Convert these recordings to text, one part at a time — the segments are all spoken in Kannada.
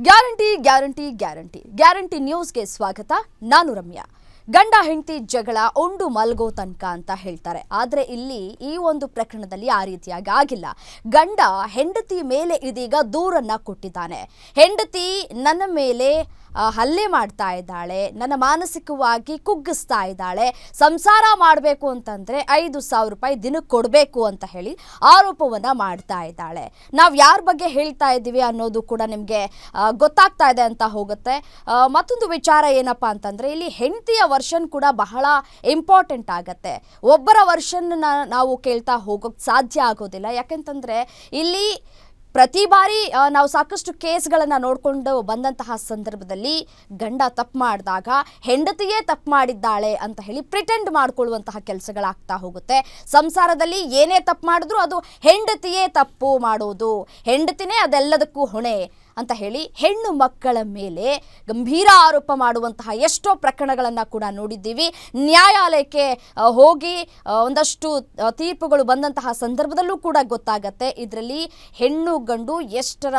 Guarantee guarantee guarantee. ಗ್ಯಾರಂಟಿ ನ್ಯೂಸ್ಗೆ ಸ್ವಾಗತ. ನಾನು ರಮ್ಯಾ. ಗಂಡ ಹೆಂಡತಿ ಜಗಳ ಉಂಡು ಮಲ್ಗೋ ತನಕ ಅಂತ ಹೇಳ್ತಾರೆ. ಆದರೆ ಇಲ್ಲಿ ಈ ಒಂದು ಪ್ರಕರಣದಲ್ಲಿ ಆ ರೀತಿಯಾಗಿ ಆಗಿಲ್ಲ. ಗಂಡ ಹೆಂಡತಿ ಮೇಲೆ ಇದೀಗ ದೂರನ್ನ ಕೊಟ್ಟಿದ್ದಾನೆ. ಹೆಂಡತಿ ನನ್ನ ಮೇಲೆ ಹಲ್ಲೆ ಮಾಡ್ತಾ ಇದ್ದಾಳೆ, ನನ್ನ ಮಾನಸಿಕವಾಗಿ ಕುಗ್ಗಿಸ್ತಾ ಇದ್ದಾಳೆ, ಸಂಸಾರ ಮಾಡಬೇಕು ಅಂತಂದರೆ ಐದು ಸಾವಿರ ರೂಪಾಯಿ ದಿನಕ್ಕೆ ಕೊಡಬೇಕು ಅಂತ ಹೇಳಿ ಆರೋಪವನ್ನು ಮಾಡ್ತಾ ಇದ್ದಾಳೆ. ನಾವು ಯಾರ ಬಗ್ಗೆ ಹೇಳ್ತಾ ಇದ್ದೀವಿ ಅನ್ನೋದು ಕೂಡ ನಿಮಗೆ ಗೊತ್ತಾಗ್ತಾ ಇದೆ ಅಂತ ಹೋಗುತ್ತೆ. ಮತ್ತೊಂದು ವಿಚಾರ ಏನಪ್ಪಾ ಅಂತಂದರೆ ಇಲ್ಲಿ ಹೆಂಡತಿಯ ವರ್ಷನ್ ಕೂಡ ಬಹಳ ಇಂಪಾರ್ಟೆಂಟ್ ಆಗತ್ತೆ. ಒಬ್ಬರ ವರ್ಷನ್ ನಾವು ಕೇಳ್ತಾ ಹೋಗೋಕೆ ಸಾಧ್ಯ ಆಗೋದಿಲ್ಲ. ಯಾಕೆಂತಂದ್ರೆ ಇಲ್ಲಿ ಪ್ರತಿ ಬಾರಿ ನಾವು ಸಾಕಷ್ಟು ಕೇಸ್ಗಳನ್ನು ನೋಡಿಕೊಂಡು ಬಂದಂತಹ ಸಂದರ್ಭದಲ್ಲಿ ಗಂಡ ತಪ್ಪು ಮಾಡಿದಾಗ, ಹೆಂಡತಿಯೇ ತಪ್ಪು ಮಾಡಿದ್ದಾಳೆ ಅಂತ ಹೇಳಿ ಪ್ರಿಟೆಂಡ್ ಮಾಡಿಕೊಳ್ಳುವಂತಹ ಕೆಲಸಗಳಾಗ್ತಾ ಹೋಗುತ್ತೆ. ಸಂಸಾರದಲ್ಲಿ ಏನೇ ತಪ್ಪು ಮಾಡಿದ್ರು ಅದು ಹೆಂಡತಿಯೇ ತಪ್ಪು ಮಾಡೋದು. ಹೆಂಡತಿನೇ ಅದೆಲ್ಲದಕ್ಕೂ ಹೊಣೆ. ಅಂತ ಹೇಳಿ ಹೆಣ್ಣು ಮಕ್ಕಳ ಮೇಲೆ ಗಂಭೀರ ಆರೋಪ ಮಾಡುವಂತಹ ಎಷ್ಟೋ ಪ್ರಕರಣಗಳನ್ನು ಕೂಡ ನೋಡಿದ್ದೀವಿ. ನ್ಯಾಯಾಲಯಕ್ಕೆ ಹೋಗಿ ಒಂದಷ್ಟು ತೀರ್ಪುಗಳು ಬಂದಂತಹ ಸಂದರ್ಭದಲ್ಲೂ ಕೂಡ ಗೊತ್ತಾಗತ್ತೆ. ಇದರಲ್ಲಿ ಹೆಣ್ಣು ಗಂಡು ಎಷ್ಟರ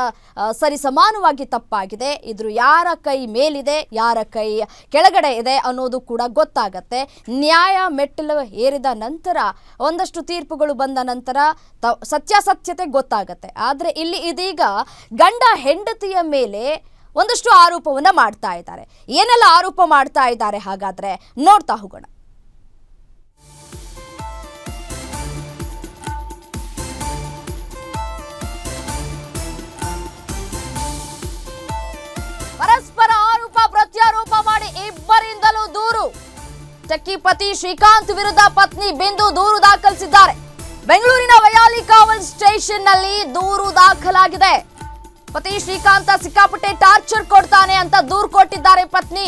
ಸರಿಸಮಾನವಾಗಿ ಸರಿ ಸಮಾನವಾಗಿ ತಪ್ಪಾಗಿದೆ, ಇದ್ರ ಯಾರ ಕೈ ಮೇಲಿದೆ, ಯಾರ ಕೈ ಕೆಳಗಡೆ ಇದೆ ಅನ್ನೋದು ಕೂಡ ಗೊತ್ತಾಗತ್ತೆ. ನ್ಯಾಯ ಮೆಟ್ಟಲು ಏರಿದ ನಂತರ, ಒಂದಷ್ಟು ತೀರ್ಪುಗಳು ಬಂದ ನಂತರ ಸತ್ಯಾಸತ್ಯತೆ ಗೊತ್ತಾಗತ್ತೆ. ಆದರೆ ಇಲ್ಲಿ ಇದೀಗ ಗಂಡ ಹೆಂಡತಿಯ ಮೇಲೆ ಒಂದಷ್ಟು ಆರೋಪವನ್ನ ಮಾಡ್ತಾ ಇದ್ದಾರೆ. ಏನೆಲ್ಲ ಆರೋಪ ಮಾಡ್ತಾ ಇದ್ದಾರೆ ಹಾಗಾದ್ರೆ ನೋಡ್ತಾ ಹೋಗೋಣ. ಪರಸ್ಪರ ಆರೋಪ ಪ್ರತ್ಯಾರೋಪ ಮಾಡಿ ಇಬ್ಬರಿಂದಲೂ ದೂರು. ಟಕ್ಕಿ ಪತಿ ಶ್ರೀಕಾಂತ್ ವಿರುದ್ಧ ಪತ್ನಿ ಬಿಂದು ದೂರು ದಾಖಲಿಸಿದ್ದಾರೆ. ಬೆಂಗಳೂರಿನ ವಯಾಲಿ ಕಾವಲ್ ಸ್ಟೇಷನ್ನಲ್ಲಿ ದೂರು ದಾಖಲಾಗಿದೆ. ಪತಿ ಶ್ರೀಕಾಂತ ಸಿಕ್ಕಾಪಟ್ಟೆ ಟಾರ್ಚರ್ ಕೊಡ್ತಾನೆ ಅಂತ ದೂರು ಕೊಟ್ಟಿದ್ದಾರೆ ಪತ್ನಿ.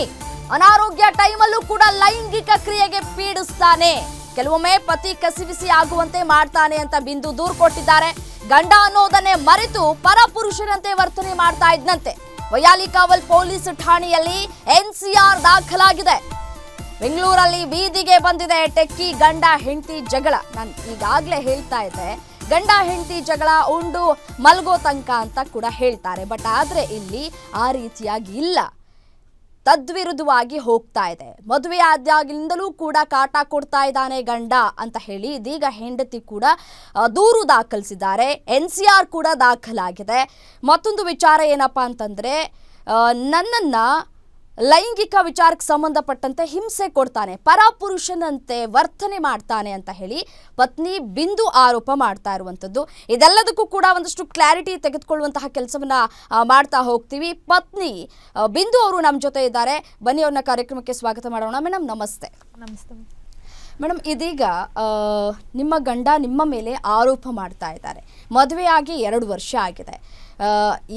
ಅನಾರೋಗ್ಯ ಟೈಮಲ್ಲೂ ಕೂಡ ಲೈಂಗಿಕ ಕ್ರಿಯೆಗೆ ಪೀಡಿಸ್ತಾನೆ. ಕೆಲವೊಮ್ಮೆ ಪತಿ ಕಸಿವಿಸಿ ಆಗುವಂತೆ ಮಾಡ್ತಾನೆ ಅಂತ ಬಿಂದು ದೂರು ಕೊಟ್ಟಿದ್ದಾರೆ. ಗಂಡ ಅನ್ನೋದನ್ನೇ ಮರೆತು ಪರಪುರುಷರಂತೆ ವರ್ತನೆ ಮಾಡ್ತಾ ಇದ್ನಂತೆ. ವಯಾಲಿಕಾವಲ್ ಪೊಲೀಸ್ ಠಾಣೆಯಲ್ಲಿ ಎನ್ಸಿಆರ್ ದಾಖಲಾಗಿದೆ. ಬೆಂಗಳೂರಲ್ಲಿ ಬೀದಿಗೆ ಬಂದಿದೆ ಟೆಕ್ಕಿ ಗಂಡ ಹೆಂಡತಿ ಜಗಳ. ನಾನು ಈಗಾಗಲೇ ಹೇಳ್ತಾ ಇದ್ದೆ ಗಂಡ ಹೆಂಡತಿ ಜಗಳ, ಉಂಡು, ಮಲ್ಗೋ ತನಕ ಅಂತ ಕೂಡ ಹೇಳ್ತಾರೆ. ಬಟ್ ಆದರೆ ಇಲ್ಲಿ ಆ ರೀತಿಯಾಗಿ ಇಲ್ಲ. ತದ್ವಿರುದ್ಧವಾಗಿ ಹೋಗ್ತಾ ಇದೆ. ಮದುವೆ ಆದ್ಯಾಗಿಂದಲೂ ಕೂಡ ಕಾಟ ಕೊಡ್ತಾ ಇದ್ದಾನೆ ಗಂಡ ಅಂತ ಹೇಳಿ ಇದೀಗ ಹೆಂಡತಿ ಕೂಡ ದೂರು ದಾಖಲಿಸಿದ್ದಾರೆ. ಎನ್ ಸಿ ಆರ್ ಕೂಡ ದಾಖಲಾಗಿದೆ. ಮತ್ತೊಂದು ವಿಚಾರ ಏನಪ್ಪಾ ಅಂತಂದರೆ ನನ್ನನ್ನ ಲೈಂಗಿಕ ವಿಚಾರಕ್ಕೆ ಸಂಬಂಧಪಟ್ಟಂತೆ ಹಿಂಸೆ ಕೊಡ್ತಾನೆ ಪರಪುರುಷನಂತೆ ವರ್ತನೆ ಮಾಡ್ತಾನೆ ಅಂತ ಹೇಳಿ ಪತ್ನಿ ಬಿಂದು ಆರೋಪ ಮಾಡ್ತಾ ಇರುವಂಥದ್ದು. ಇದೆಲ್ಲದಕ್ಕೂ ಕೂಡ ಒಂದಷ್ಟು ಕ್ಲಾರಿಟಿ ತೆಗೆದುಕೊಳ್ಳುವಂತಹ ಕೆಲಸವನ್ನ ಮಾಡ್ತಾ ಹೋಗ್ತೀವಿ. ಪತ್ನಿ ಬಿಂದು ಅವರು ನಮ್ಮ ಜೊತೆ ಇದ್ದಾರೆ. ಬನ್ನಿ ಅವ್ರನ್ನ ಕಾರ್ಯಕ್ರಮಕ್ಕೆ ಸ್ವಾಗತ ಮಾಡೋಣ. ಮೇಡಮ್ ನಮಸ್ತೆ. ನಮಸ್ತೆ ಮೇಡಮ್. ಇದೀಗ ನಿಮ್ಮ ಗಂಡ ನಿಮ್ಮ ಮೇಲೆ ಆರೋಪ ಮಾಡ್ತಾ ಇದ್ದಾರೆ. ಮದುವೆಯಾಗಿ ಎರಡು ವರ್ಷ ಆಗಿದೆ.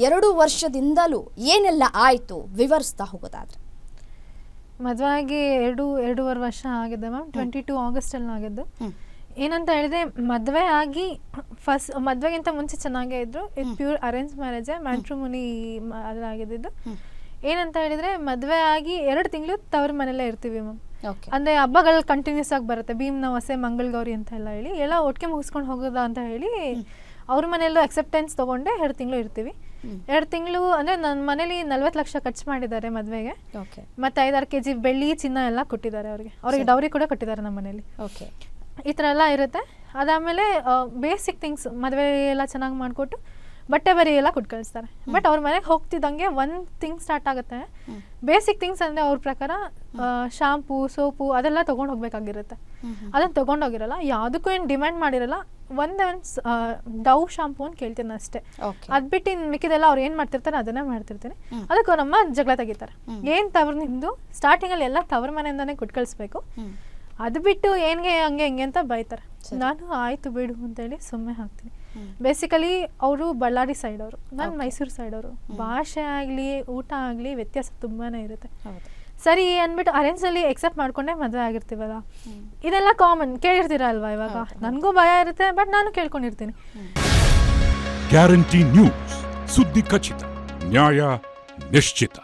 ಎರಡು ವರ್ಷದಿಂದಲೂ ಏನೆಲ್ಲ ಆಯಿತು? ವಿವರಿಸ್ತಾ ಹೋಗೋದಾದ್ರೆ. ಮದುವೆ ಆಗಿ ಎರಡು ಎರಡೂವರೆ ವರ್ಷ ಆಗಿದೆ ಮ್ಯಾಮ್. ಟ್ವೆಂಟಿ ಟೂ ಆಗಸ್ಟಲ್ಲಿ ಆಗಿದ್ದು. ಏನಂತ ಹೇಳಿದ್ರೆ ಮದುವೆ ಆಗಿ ಫಸ್ಟ್ ಮದುವೆಗಿಂತ ಮುಂಚೆ ಚೆನ್ನಾಗೇ ಇದ್ರು. ಇದು ಪ್ಯೂರ್ ಅರೇಂಜ್ ಮ್ಯಾರೇಜ್ ಮ್ಯಾಟ್ರಿಮೋನಿ ಅದಾಗಿದ್ದು ಏನಂತ ಹೇಳಿದ್ರೆ ಮದುವೆ ಆಗಿ ಎರಡು ತಿಂಗಳು ತವ್ರ ಮನೆಯಲ್ಲೇ ಇರ್ತೀವಿ ಮ್ಯಾಮ್. ಅಂದ್ರೆ ಅಂದರೆ ಹಬ್ಬಗಳು ಕಂಟಿನ್ಯೂಸ್ ಆಗಿ ಬರುತ್ತೆ. ಭೀಮ್ನ ಹೊಸೆ ಮಂಗಳಗೌರಿ ಅಂತ ಎಲ್ಲ ಹೇಳಿ. ಎಲ್ಲ ಒಟ್ಟಿಗೆ ಮುಗಿಸ್ಕೊಂಡು ಹೋಗೋದಾ ಅಂತ ಹೇಳಿ ಅವ್ರ ಮನೆಯಲ್ಲೂ ಅಕ್ಸೆಪ್ಟೆನ್ಸ್ ತೊಗೊಂಡೆ ಎರಡು ತಿಂಗಳು ಇರ್ತೀವಿ. ಎರಡು ತಿಂಗಳು ಅಂದ್ರೆ ನನ್ನ ಮನೇಲಿ ನಲ್ವತ್ತು ಲಕ್ಷ ಖರ್ಚು ಮಾಡಿದ್ದಾರೆ ಮದುವೆಗೆ. ಓಕೆ ಮತ್ತು ಐದಾರು ಕೆ ಜಿ ಬೆಳ್ಳಿ ಚಿನ್ನ ಎಲ್ಲ ಕೊಟ್ಟಿದ್ದಾರೆ ಅವ್ರಿಗೆ. ಅವ್ರಿಗೆ ಡೌರಿ ಕೂಡ ಕೊಟ್ಟಿದ್ದಾರೆ ನಮ್ಮ ಮನೇಲಿ. ಓಕೆ ಈ ಥರ ಎಲ್ಲ ಇರುತ್ತೆ. ಅದಾದಮೇಲೆ ಬೇಸಿಕ್ ಥಿಂಗ್ಸ್ ಮದುವೆ ಎಲ್ಲ ಚೆನ್ನಾಗಿ ಮಾಡಿಕೊಟ್ಟು ಬಟ್ಟೆ ಬರಿ ಎಲ್ಲ ಕೊಟ್ಟು ಕಳಿಸ್ತಾರೆ. ಬಟ್ ಅವ್ರ ಮನೆಗೆ ಹೋಗ್ತಿದ್ದಂಗೆ ಒಂದ್ ಥಿಂಗ್ ಸ್ಟಾರ್ಟ್ ಆಗುತ್ತೆ. ಬೇಸಿಕ್ ಥಿಂಗ್ಸ್ ಅಂದ್ರೆ ಅವ್ರ ಪ್ರಕಾರ ಶಾಂಪೂ ಸೋಪು ಅದೆಲ್ಲ ತೊಗೊಂಡು ಹೋಗ್ಬೇಕಾಗಿರುತ್ತೆ. ಅದನ್ನು ತೊಗೊಂಡೋಗಿರಲ್ಲ ಯಾವುದಕ್ಕೂ ಏನು ಡಿಮ್ಯಾಂಡ್ ಮಾಡಿರಲ್ಲ ಒಂದೇ ಒಂದು ಡವ್ ಶಾಂಪೂ ಅಂತ ಕೇಳ್ತೀನಿ ಅಷ್ಟೇ. ಅದ್ ಬಿಟ್ಟು ಇನ್ನು ಮಿಕ್ಕಿದೆಲ್ಲ ಅವ್ರು ಏನು ಮಾಡ್ತಿರ್ತಾರೆ ಅದನ್ನೇ ಮಾಡ್ತಿರ್ತೀನಿ. ಅದಕ್ಕೆ ಅವ್ರಮ್ಮ ಜಗಳ ತೆಗಿತಾರೆ. ಏನು ತವ್ರು ಸ್ಟಾರ್ಟಿಂಗ್ ಸ್ಟಾರ್ಟಿಂಗಲ್ಲಿ ಎಲ್ಲ ತವ್ರ ಮನೆಯಿಂದನೇ ಕೊಟ್ಟು ಕಳಿಸ್ಬೇಕು. ಅದು ಬಿಟ್ಟು ಏನ್ಗೆ ಹಂಗೆ ಹಂಗೆ ಅಂತ ಬೈತಾರೆ. ನಾನು ಆಯ್ತು ಬಿಡು ಅಂತೇಳಿ ಸುಮ್ಮನೆ ಹಾಕ್ತೀನಿ. ಬೇಸಿಕಲಿ ಅವರು ಬಳ್ಳಾರಿ ಸೈಡ್ ಅವರು ನಾನು ಮೈಸೂರು ಸೈಡ್ ಅವರು ಭಾಷೆ ಆಗಲಿ ಊಟ ಆಗಲಿ ವ್ಯತ್ಯಾಸ ತುಂಬಾನೇ ಇರುತ್ತೆ. ಸರಿ ಅಂದ್ಬಿಟ್ಟು ಅರೇಂಜಲ್ಲಿ ಎಕ್ಸೆಪ್ಟ್ ಮಾಡ್ಕೊಂಡೆ ಮದುವೆ ಆಗಿರ್ತೀವಲ್ಲ? ಇದೆಲ್ಲ ಕಾಮನ್ ಕೇಳಿರ್ತೀರ ಅಲ್ವಾ ಇವಾಗ ನನಗೂ ಭಯ ಇರುತ್ತೆ ಬಟ್ ನಾನು ಕೇಳ್ಕೊಂಡಿರ್ತೀನಿ. ಗ್ಯಾರಂಟಿ ನ್ಯೂಸ್ ಸುದ್ದಿ ಖಚಿತ ನ್ಯಾಯ ನಿಶ್ಚಿತ.